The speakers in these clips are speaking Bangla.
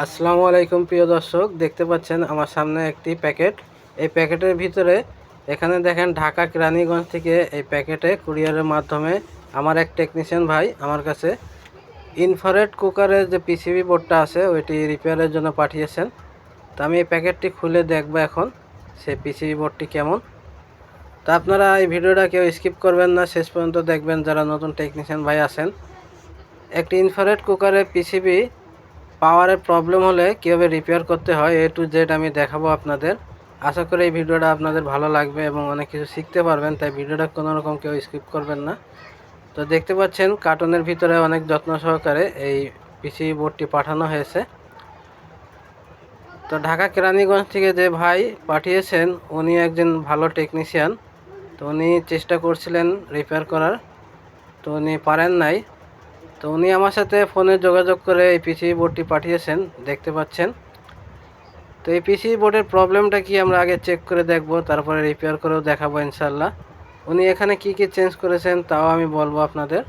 আসসালামু আলাইকুম, প্রিয় দর্শক। দেখতে পাচ্ছেন আমার সামনে একটি প্যাকেট। এই প্যাকেটের ভিতরে এখানে দেখেন ঢাকা কেরানীগঞ্জ থেকে এই প্যাকেটে কুরিয়ারের মাধ্যমে আমার এক টেকনিশিয়ান ভাই আমার কাছে ইনফারেট কুকারের যে পিসিবি বোর্ডটা আছে, ওইটি রিপেয়ারের জন্য পাঠিয়েছেন। তো আমি এই প্যাকেটটি খুলে দেখব এখন সেই পিসিবি বোর্ডটি কেমন। তো আপনারা এই ভিডিওটা কেউ স্কিপ করবেন না, শেষ পর্যন্ত দেখবেন যারা নতুন টেকনিশিয়ান ভাই আছেন। একটি ইনফারেট কুকারের পিসিবি পাওয়ারের প্রবলেম হলে কীভাবে রিপেয়ার করতে হয় এ টু জেড আমি দেখাবো আপনাদের। আশা করি এই ভিডিওটা আপনাদের ভালো লাগবে এবং অনেক কিছু শিখতে পারবেন, তাই ভিডিওটা কোনো রকম কেউ স্কিপ করবেন না। তো দেখতে পাচ্ছেন কার্টনের ভিতরে অনেক যত্ন সহকারে এই পিসি বোর্ডটি পাঠানো হয়েছে। তো ঢাকা কেরানীগঞ্জ থেকে যে ভাই পাঠিয়েছেন, উনি একজন ভালো টেকনিশিয়ান তো উনি চেষ্টা করছিলেন রিপেয়ার করার, তো উনি পারেন নাই। তো উনি আমার সাথে ফোনে যোগাযোগ করে এই পিসি বোর্ডটি পাঠিয়েছেন, দেখতে পাচ্ছেন। তো এই পিসি বোর্ডের প্রবলেমটা কি আমরা আগে চেক করে দেখব, তারপরে রিপেয়ার করেও দেখাবো ইনশাল্লাহ উনি এখানে কি কি চেঞ্জ করেছেন তাও আমি বলব আপনাদের।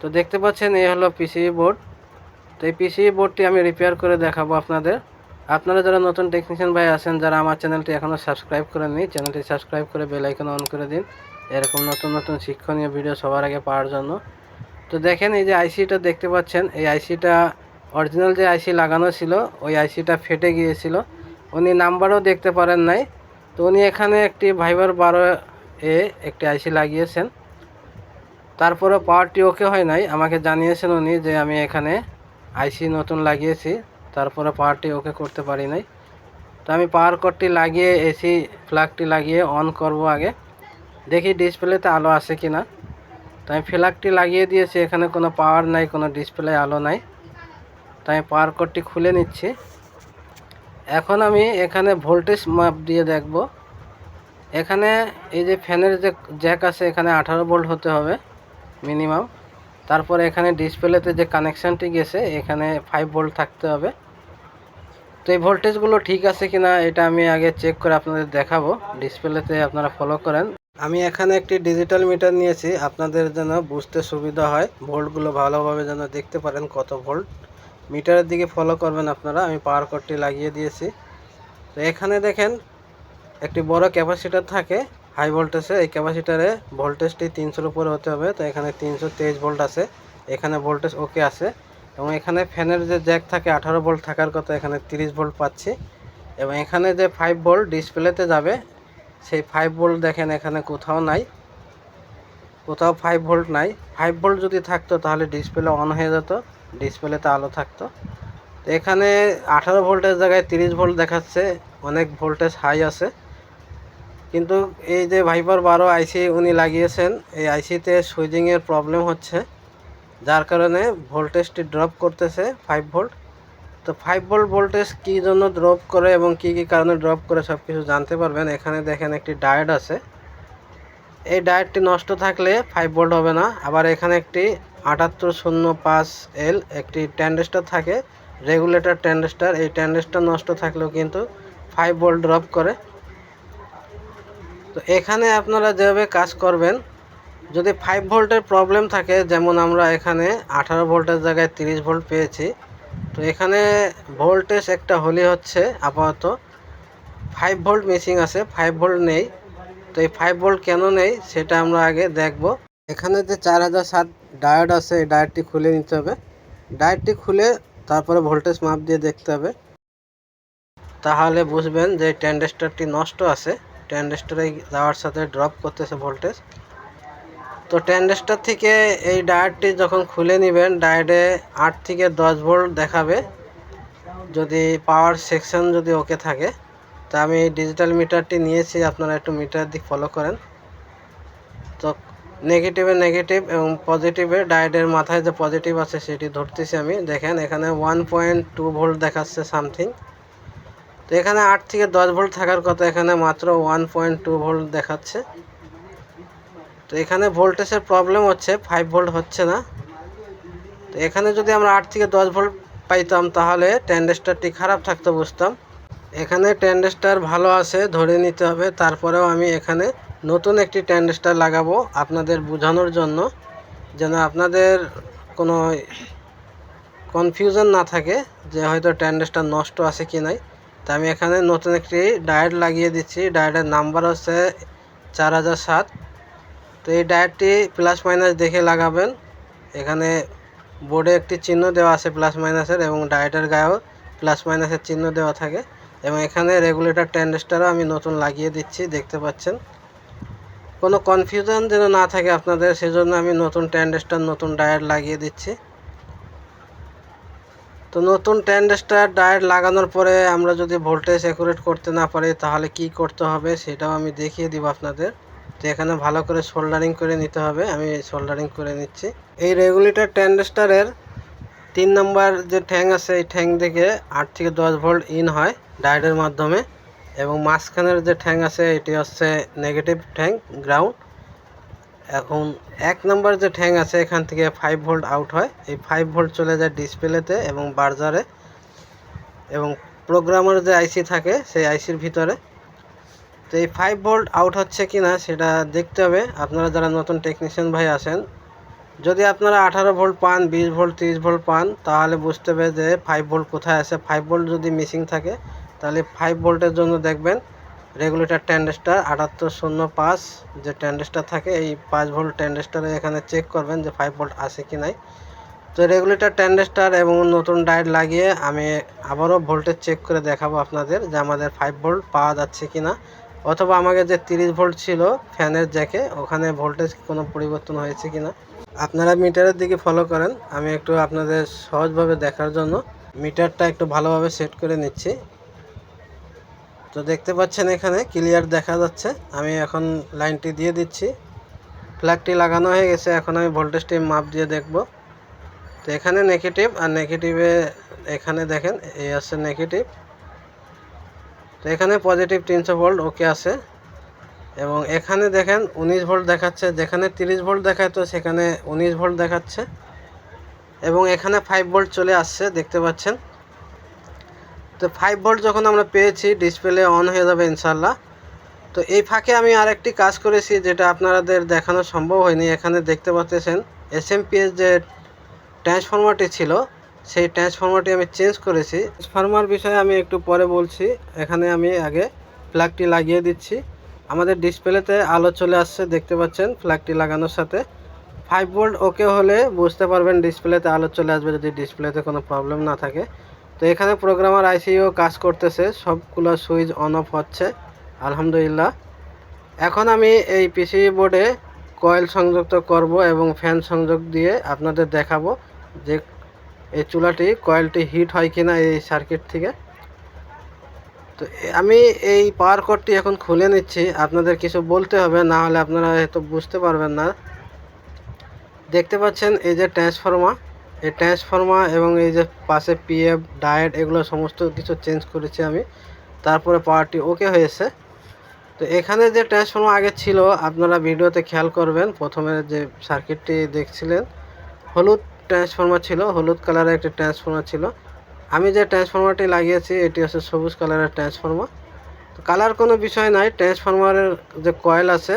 তো দেখতে পাচ্ছেন, এই হলো পিসি বোর্ড তো এই পিসি বোর্ডটি আমি রিপেয়ার করে দেখাবো আপনাদের। আপনারা যারা নতুন টেকনিশিয়ান ভাই আছেন, যারা আমার চ্যানেলটি এখনও সাবস্ক্রাইব করেননি চ্যানেলটি সাবস্ক্রাইব করে বেল আইকন অন করে দিন। এরকম নতুন নতুন শিক্ষণীয় ভিডিও সবার আগে পাওয়ার জন্য। তো দেখেন এই যে আইসিটা দেখতে পাচ্ছেন, এই আইসিটা অরিজিনাল যে আইসি লাগানো ছিল, ওই আইসিটা ফেটে গিয়েছিল। উনি নাম্বারও দেখতে পারেন নাই। তো উনি এখানে একটি ভাইবার বারো এ একটি আইসি লাগিয়েছেন। তারপরে পাওয়ারটি ওকে হয় নাই। আমাকে জানিয়েছেন উনি যে আমি এখানে আইসি নতুন লাগিয়েছি। তারপরে পাওয়ারটি ওকে করতে পারি নাই। তো আমি পাওয়ার কটটি লাগিয়ে এসি ফ্ল্যাগটি লাগিয়ে অন করব আগে। দেখি ডিসপ্লেতে আলো আছে কি না তো আমি ফ্ল্যাগটি লাগিয়ে দিয়েছি, এখানে কোনো পাওয়ার নাই, কোনো ডিসপ্লে আলো নাই। তাই আমি পাওয়ার কোডটি খুলে নিচ্ছি। এখন আমি এখানে ভোল্টেজ মাপ দিয়ে দেখব। এখানে এই যে ফ্যানের যে জ্যাক আছে, এখানে আঠারো ভোল্ট হতে হবে মিনিমাম তারপরে এখানে ডিসপ্লেতে যে কানেকশানটি গেছে, এখানে ফাইভ ভোল্ট থাকতে হবে। তো এই ভোল্টেজগুলো ঠিক আছে কিনা, এটা আমি আগে চেক করে আপনাদের দেখাবো। ডিসপ্লেতে আপনারা ফলো করেন। আমি এখানে একটি ডিজিটাল মিটার নিয়েছি। আপনাদের যেন বুঝতে সুবিধা হয়, ভোল্টগুলো ভালোভাবে যেন দেখতে পারেন কত ভোল্ট। মিটারের দিকে ফলো করবেন আপনারা, আমি পাওয়ার কটটি লাগিয়ে দিয়েছি। তো এখানে দেখেন, একটি বড় ক্যাপাসিটার থাকে হাই ভোল্টেজে এই ক্যাপাসিটারে ভোল্টেজটি তিনশোর উপরে হতে হবে, তো এখানে তিনশো তেইশ ভোল্ট আছে। এখানে ভোল্টেজ ওকে আছে। এবং এখানে ফ্যানের যে জ্যাক থাকে, আঠারো ভোল্ট থাকার কথা এখানে তিরিশ ভোল্ট পাচ্ছি। এবং এখানে যে ফাইভ ভোল্ট ডিসপ্লেতে যাবে সেই ফাইভ ভোল্ট দেখেন এখানে কোথাও নাই। কোথাও ফাইভ ভোল্ট নাই। ফাইভ ভোল্ট যদি থাকতো তাহলে ডিসপ্লে অন হয়ে যেত ডিসপ্লেতে আলো থাকতো। তো এখানে আঠারো ভোল্টের জায়গায় তিরিশ ভোল্ট দেখাচ্ছে, অনেক ভোল্টেজ হাই আছে। কিন্তু এই যে ভাইপার বারো আইসি উনি লাগিয়েছেন, এই আইসিতে সুইচিংয়ের প্রবলেম হচ্ছে। যার কারণে ভোল্টেজটি ড্রপ করতেছে ফাইভ ভোল্ট তো ফাইভ ভোল্ট ভোল্টেজ কী জন্য ড্রপ করে এবং কি কি কারণে ড্রপ করে সব কিছু জানতে পারবেন। এখানে দেখেন একটি ডায়েট আছে। এই ডায়েটটি নষ্ট থাকলে ফাইভ ভোল্ট হবে না। আবার এখানে একটি আটাত্তর শূন্য পাঁচ এল একটি ট্যান্ডেস্টার থাকে রেগুলেটর ট্যান্ডেস্টার এই ট্যান্ডেস্টার নষ্ট থাকলেও কিন্তু ফাইভ ভোল্ট ড্রপ করে। তো এখানে আপনারা যেভাবে কাজ করবেন, যদি ফাইভ ভোল্টের প্রবলেম থাকে, যেমন আমরা এখানে আঠারো ভোল্টের জায়গায় তিরিশ ভোল্ট পেয়েছি তো এখানে ভোল্টেজ একটা হলে হচ্ছে আপাতত ফাইভ ভোল্ট মিসিং আছে ফাইভ ভোল্ট নেই। তো এই ফাইভ ভোল্ট কেন নেই সেটা আমরা আগে দেখব। এখানে যে চার হাজার সাত ডায়োড আছে, এই ডায়োডটি খুলে নিতে হবে। ডায়োডটি খুলে তারপরে ভোল্টেজ মাপ দিয়ে দেখতে হবে। তাহলে বুঝবেন যে ট্যান্ডেস্টারটি নষ্ট আছে। ট্যান্ডেস্টারে যাওয়ার সাথে ড্রপ করতেছে ভোল্টেজ তো ট্যান্ডেস্টার থেকে এই ডায়োডটি যখন খুলে নেবেন ডায়োডে আট থেকে দশ ভোল্ট দেখাবে। যদি পাওয়ার সেকশন যদি ওকে থাকে, তা আমি ডিজিটাল মিটারটি নিয়েছি, আপনারা একটু মিটার দিক ফলো করেন। তো নেগেটিভে নেগেটিভ এবং পজিটিভে ডায়োডের মাথায় যে পজিটিভ আছে সেটি ধরতেছি আমি। দেখেন, এখানে ওয়ান পয়েন্ট টু ভোল্ট দেখাচ্ছে সামথিং তো এখানে আট থেকে দশ ভোল্ট থাকার কথা, এখানে মাত্র ওয়ান পয়েন্ট টু ভোল্ট দেখাচ্ছে। তো এখানে ভোল্টেজের প্রবলেম হচ্ছে ফাইভ ভোল্ট হচ্ছে না। তো এখানে যদি আমরা আট থেকে দশ ভোল্ট পাইতাম তাহলে ট্যান্ডেস্টারটি খারাপ থাকতো বুঝতাম। এখানে ট্যান্ডেস্টার ভালো আছে, ধরে নিতে হবে। তারপরেও আমি এখানে নতুন একটি ট্যান্ডেস্টার লাগাবো আপনাদের বোঝানোর জন্য, যেন আপনাদের কোনো কনফিউশন না থাকে যে হয়তো ট্যান্ডেস্টার নষ্ট আছে কি নাই। তা আমি এখানে নতুন একটি ডায়েট লাগিয়ে দিচ্ছি। ডায়েটের নাম্বার হচ্ছে চার হাজার সাত। তো এই ডায়েটটি প্লাস মাইনাস দেখে লাগাবেন। এখানে বোর্ডে একটি চিহ্ন দেওয়া আছে প্লাস মাইনাসের এবং ডায়েটের গায়েও প্লাস মাইনাসের চিহ্ন দেওয়া থাকে এবং এখানে রেগুলেটর ট্যান্ডেস্টারও আমি নতুন লাগিয়ে দিচ্ছি, দেখতে পাচ্ছেন। কোনো কনফিউশন যেন না থাকে আপনাদের, সেজন্য আমি নতুন ট্যান্ডেস্টার নতুন ডায়েট লাগিয়ে দিচ্ছি। তো নতুন ট্যান্ডেস্টার ডায়েট লাগানোর পরে আমরা যদি ভোল্টেজ অ্যাকুরেট করতে না পারি, তাহলে কি করতে হবে সেটাও আমি দেখিয়ে দিব আপনাদের। তো এখানে ভালো করে সোল্ডারিং করে নিতে হবে। আমি সোল্ডারিং করে নিচ্ছি। এই রেগুলেটর ট্যান্ডেস্টারের তিন নম্বর যে ঠ্যাং আছে, এই ঠ্যাং থেকে আট থেকে দশ ভোল্ট ইন হয় ডায়েটের মাধ্যমে। এবং মাঝখানের যে ঠ্যাং আছে, এটি হচ্ছে নেগেটিভ ঠ্যাং গ্রাউন্ড এখন এক নম্বর যে ঠ্যাং আছে, এখান থেকে ফাইভ ভোল্ট আউট হয়। এই ফাইভ ভোল্ট চলে যায় ডিসপ্লেতে এবং বার্জারে এবং প্রোগ্রামার যে আইসি থাকে, সেই আইসির ভিতরে। তো এই ফাইভ ভোল্ট আউট হচ্ছে কি না সেটা দেখতে হবে। আপনারা যারা নতুন টেকনিশিয়ান ভাই আছেন, যদি আপনারা আঠারো ভোল্ট পান, বিশ ভোল্ট তিরিশ ভোল্ট পান, তাহলে বুঝতে হবে যে ফাইভ ভোল্ট কোথায় আছে। ফাইভ ভোল্ট যদি মিসিং থাকে, তাহলে ফাইভ ভোল্টের জন্য দেখবেন রেগুলেটর ট্যান্ডেস্টার আটাত্তর শূন্য পাঁচ, যে ট্যান্ডেস্টার থাকে, এই পাঁচ ভোল্ট ট্যান্ডেস্টারে এখানে চেক করবেন যে ফাইভ ভোল্ট আছে কি নাই। তো রেগুলেটর ট্যান্ডেস্টার এবং নতুন ডায়েট লাগিয়ে আমি আবারও ভোল্টেজ চেক করে দেখাবো আপনাদের যে আমাদের ফাইভ ভোল্ট পাওয়া যাচ্ছে কি না অথবা আমাকে যে তিরিশ ভোল্ট ছিল ফ্যানের জ্যাকে, ওখানে ভোল্টেজ কোনো পরিবর্তন হয়েছে কি না আপনারা মিটারের দিকে ফলো করেন। আমি একটু আপনাদের সহজভাবে দেখার জন্য মিটারটা একটু ভালোভাবে সেট করে নিচ্ছি। তো দেখতে পাচ্ছেন এখানে ক্লিয়ার দেখা যাচ্ছে। আমি এখন লাইনটি দিয়ে দিচ্ছি। ফ্ল্যাগটি লাগানো হয়ে গেছে। এখন আমি ভোল্টেজটি মাপ দিয়ে দেখব। তো এখানে নেগেটিভ আর নেগেটিভে এখানে দেখেন, এই আছে নেগেটিভ তো এখানে পজিটিভ তিনশো ভোল্ট ওকে আছে। এবং এখানে দেখেন উনিশ ভোল্ট দেখাচ্ছে, যেখানে তিরিশ ভোল্ট দেখাতো সেখানে উনিশ ভোল্ট দেখাচ্ছে। এবং এখানে ফাইভ ভোল্ট চলে আসছে, দেখতে পাচ্ছেন। তো ফাইভ ভোল্ট যখন আমরা পেয়েছি ডিসপ্লে অন হয়ে যাবে ইনশাল্লাহ তো এই ফাঁকে আমি আরেকটি কাজ করেছি, যেটা আপনাদের দেখানো সম্ভব হয়নি। এখানে দেখতে পাচ্ছেন এস এম যে ট্রান্সফর্মারটি ছিল সেই ট্রান্সফর্মারটি আমি চেঞ্জ করেছি। ট্রান্সফর্মার বিষয়ে আমি একটু পরে বলছি। এখানে আমি আগে প্লাগটি লাগিয়ে দিচ্ছি। আমাদের ডিসপ্লেতে আলো চলে আসছে, দেখতে পাচ্ছেন ফ্ল্যাগটি লাগানোর সাথে। ফাইভ ভোল্ট ওকে হলে বুঝতে পারবেন ডিসপ্লেতে আলো চলে আসবে যদি ডিসপ্লেতে কোনো প্রবলেম না থাকে। তো এখানে প্রোগ্রামার আইসিও কাজ করতেছে, সবগুলো সুইচ অন অফ হচ্ছে, আলহামদুলিল্লাহ। এখন আমি এই পিসি বোর্ডে কয়েল সংযুক্ত করব এবং ফ্যান সংযোগ দিয়ে আপনাদের দেখাবো যে এই চুলাটি, কয়েলটি হিট হয় কিনা এই সার্কিট থেকে। তো আমি এই পাওয়ার কোডটি এখন খুলে নিচ্ছি। আপনাদের কিছু বলতে হবে, না হলে আপনারা হয়তো বুঝতে পারবেন না। দেখতে পাচ্ছেন এই যে ট্রান্সফর্মার এই ট্রান্সফর্মার এবং এই যে পাশে পিএফ ডায়েট এগুলো সমস্ত কিছু চেঞ্জ করেছি আমি। তারপরে পাওয়ারটি ওকে হয়েছে। তো এখানে যে ট্রান্সফর্মার আগে ছিল, আপনারা ভিডিওতে খেয়াল করবেন। প্রথমে যে সার্কিটটি দেখছিলেন, হলুদ ট্রান্সফর্মার ছিল, হলুদ কালারের একটি ট্রান্সফর্মার ছিল। আমি যে ট্রান্সফর্মারটি লাগিয়েছি, এটি হচ্ছে সবুজ কালারের ট্রান্সফর্মার তো কালার কোনো বিষয় নাই ট্রান্সফর্মারের যে কয়েল আছে,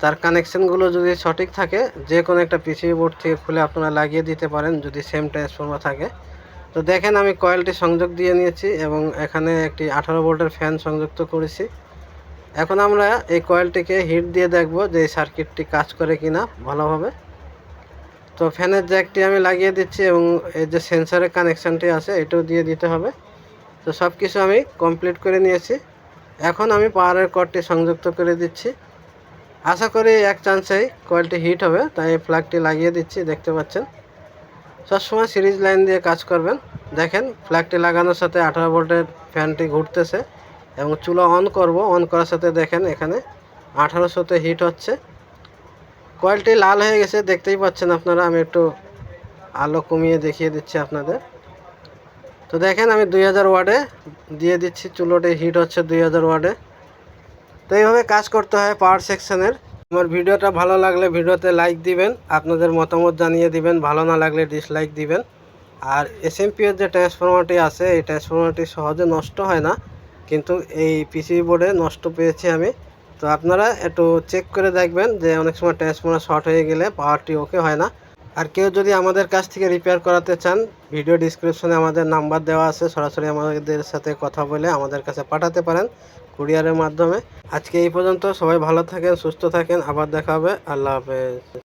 তার কানেকশনগুলো যদি সঠিক থাকে, যে কোনো একটা পিসিবি বোর্ড থেকে খুলে আপনারা লাগিয়ে দিতে পারেন, যদি সেম ট্রান্সফর্মার থাকে। তো দেখেন, আমি কয়েলটি সংযোগ দিয়ে নিয়েছি এবং এখানে একটি আঠারো ভোল্টের ফ্যান সংযুক্ত করেছি। এখন আমরা এই কয়েলটিকে হিট দিয়ে দেখব যে এই সার্কিটটি কাজ করে কিনা ভালোভাবে। তো ফ্যানের জ্যাকটি আমি লাগিয়ে দিচ্ছি এবং এই যে সেন্সারের কানেকশানটি আছে, এটাও দিয়ে দিতে হবে। তো সব কিছু আমি কমপ্লিট করে নিয়েছি। এখন আমি পাওয়ারের কর্ডটি সংযুক্ত করে দিচ্ছি। আশা করি এক চান্সেই কয়েলটি হিট হবে, তাই প্লাগটি লাগিয়ে দিচ্ছি, দেখতে পাচ্ছেন। সবসময় সিরিজ লাইন দিয়ে কাজ করবেন। দেখেন ফ্ল্যাগটি লাগানোর সাথে আঠারো ভোল্টের ফ্যানটি ঘুরতেছে এবং চুলা অন করব। অন করার সাথে দেখেন, এখানে আঠারোশোতে হিট হচ্ছে। কয়েলটি লাল হয়ে গেছে, দেখতেই পাচ্ছেন আপনারা, আমি একটু আলো কমিয়ে দেখিয়ে দিচ্ছি আপনাদের। তো দেখেন, আমি দুই হাজার ওয়ার্ডে দিয়ে দিচ্ছি, চুলোটি হিট হচ্ছে দুই হাজার ওয়ার্ডে। তো এইভাবে কাজ করতে হয় পাওয়ার সেকশনের। আমার ভিডিওটা ভালো লাগলে ভিডিওতে লাইক দিবেন, আপনাদের মতামত জানিয়ে দিবেন, ভালো না লাগলে ডিসলাইক দিবেন। আর এসএমপিএর যে ট্রান্সফরমারটি আছে, এই ট্রান্সফরমারটি সহজে নষ্ট হয় না, কিন্তু এই পিসি বোর্ডে নষ্ট পেয়েছি আমি। তো আপনারা একটু চেক করে দেখবেন যে অনেক সময় ট্রান্সফর্মার শর্ট হয়ে গেলে পাওয়ারটি ওকে হয় না। আর কেউ যদি আমাদের কাছ থেকে রিপেয়ার করাতে চান ভিডিও ডিসক্রিপশনে আমাদের নাম্বার দেওয়া আছে, সরাসরি আমাদের সাথে কথা বলে আমাদের কাছে পাঠাতে পারেন কুরিয়ারের মাধ্যমে। আজকে এই পর্যন্ত সবাই ভালো থাকেন, সুস্থ থাকেন, আবার দেখা হবে, আল্লাহ হাফেজ।